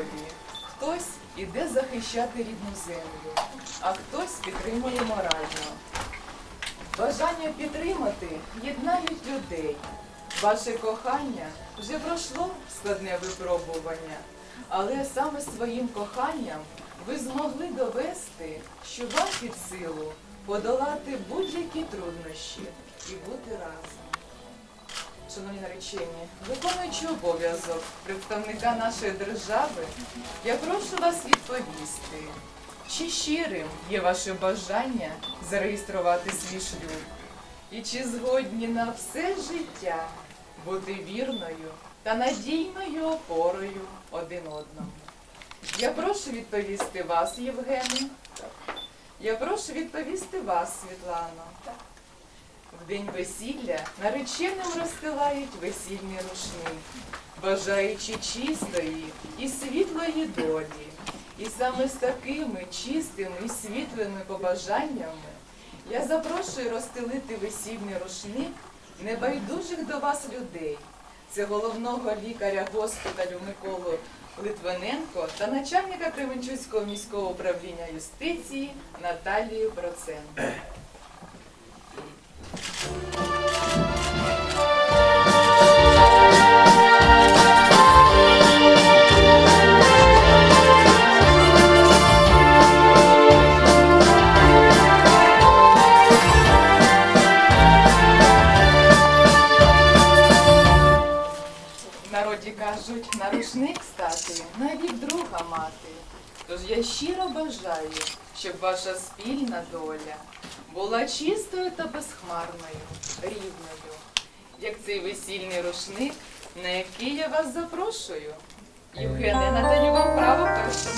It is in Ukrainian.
волі. Хтось іде захищати рідну землю, а хтось підтримує морально. Бажання підтримати єднають людей. Ваше кохання вже пройшло складне випробування, але саме своїм коханням ви змогли довести, що вам під силу подолати будь-які труднощі і бути разом. Шановні наречені, виконуючи обов'язок представника нашої держави, я прошу вас відповісти, чи щирим є ваше бажання зареєструвати свій шлюб? І чи згодні на все життя бути вірною та надійною опорою один одному? Я прошу відповісти вас, Євгене. Я прошу відповісти вас, Світлано. День весілля нареченим розстилають весільний рушник, бажаючи чистої і світлої долі. І саме з такими чистими і світлими побажаннями я запрошую розстелити весільний рушник небайдужих до вас людей. Це головного лікаря госпіталю Миколу Литвиненко та начальника Кременчуцького міського управління юстиції Наталію Проценко. Кажуть, на рушник стати, навіть друга мати. Тож я щиро бажаю, щоб ваша спільна доля була чистою та безхмарною, рівною, як цей весільний рушник, на який я вас запрошую. Євгене Наталю